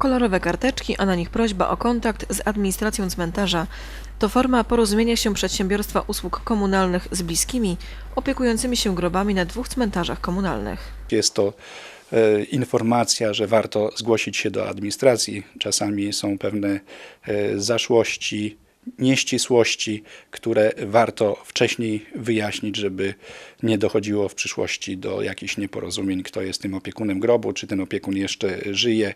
Kolorowe karteczki, a na nich prośba o kontakt z administracją cmentarza. To forma porozumienia się przedsiębiorstwa usług komunalnych z bliskimi, opiekującymi się grobami na dwóch cmentarzach komunalnych. Jest to e, informacja, że warto zgłosić się do administracji. Czasami są pewne e, zaszłości, nieścisłości, które warto wcześniej wyjaśnić, żeby nie dochodziło w przyszłości do jakichś nieporozumień, kto jest tym opiekunem grobu, czy ten opiekun jeszcze żyje,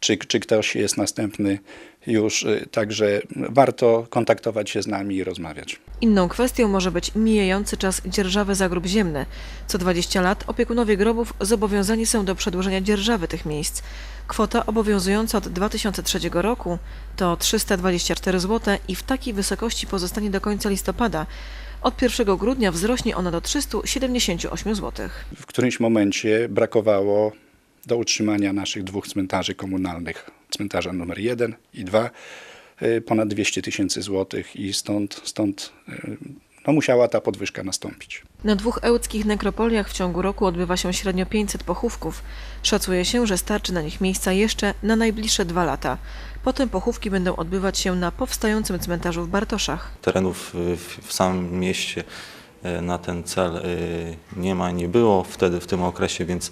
czy, czy ktoś jest następny już. e, Także warto kontaktować się z nami i rozmawiać. Inną kwestią może być mijający czas dzierżawy za grób ziemny. Co 20 lat opiekunowie grobów zobowiązani są do przedłużenia dzierżawy tych miejsc. Kwota obowiązująca od 2003 roku to 324 zł i w takiej wysokości pozostanie do końca listopada. Od 1 grudnia wzrośnie ona do 378 zł. w którymś momencie brakowało do utrzymania naszych dwóch cmentarzy komunalnych, cmentarza numer 1 i 2, y, ponad 200 tysięcy złotych i stąd, stąd y, no, musiała ta podwyżka nastąpić. Na dwóch ełckich nekropoliach w ciągu roku odbywa się średnio 500 pochówków. Szacuje się, że starczy na nich miejsca jeszcze na najbliższe dwa lata. Potem pochówki będą odbywać się na powstającym cmentarzu w Bartoszach. Terenów w, w samym mieście na ten cel y, nie ma, nie było wtedy w tym okresie, więc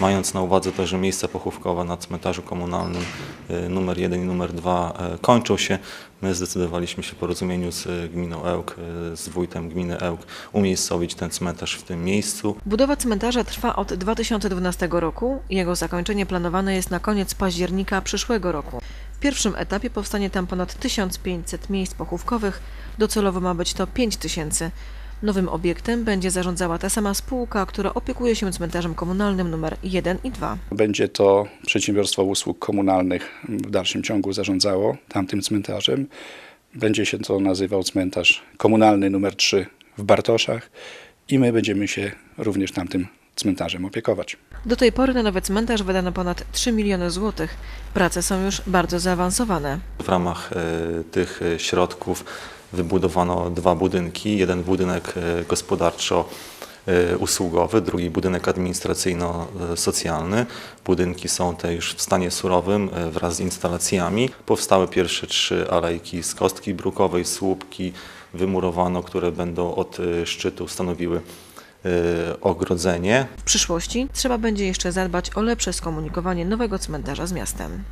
mając na uwadze to, że miejsca pochówkowe na cmentarzu komunalnym y, numer 1 i numer 2 y, kończą się, my zdecydowaliśmy się w porozumieniu z gminą Ełk, z wójtem gminy Ełk umiejscowić ten cmentarz w tym miejscu. Budowa cmentarza trwa od 2012 roku. Jego zakończenie planowane jest na koniec października przyszłego roku. W pierwszym etapie powstanie tam ponad 1500 miejsc pochówkowych. Docelowo ma być to 5000. Nowym obiektem będzie zarządzała ta sama spółka, która opiekuje się cmentarzem komunalnym numer 1 i 2. Będzie to przedsiębiorstwo usług komunalnych w dalszym ciągu zarządzało tamtym cmentarzem. Będzie się to nazywał cmentarz komunalny numer 3 w Bartoszach i my będziemy się również tamtym cmentarzem opiekować. Do tej pory na nowy cmentarz wydano ponad 3 miliony złotych. Prace są już bardzo zaawansowane. W ramach e, tych e, środków wybudowano dwa budynki. Jeden budynek e, gospodarczo-usługowy, drugi budynek administracyjno-socjalny. Budynki są te już w stanie surowym e, wraz z instalacjami. Powstały pierwsze trzy alejki z kostki brukowej, słupki wymurowano, które będą od e, szczytu stanowiły ogrodzenie. W przyszłości trzeba będzie jeszcze zadbać o lepsze skomunikowanie nowego cmentarza z miastem.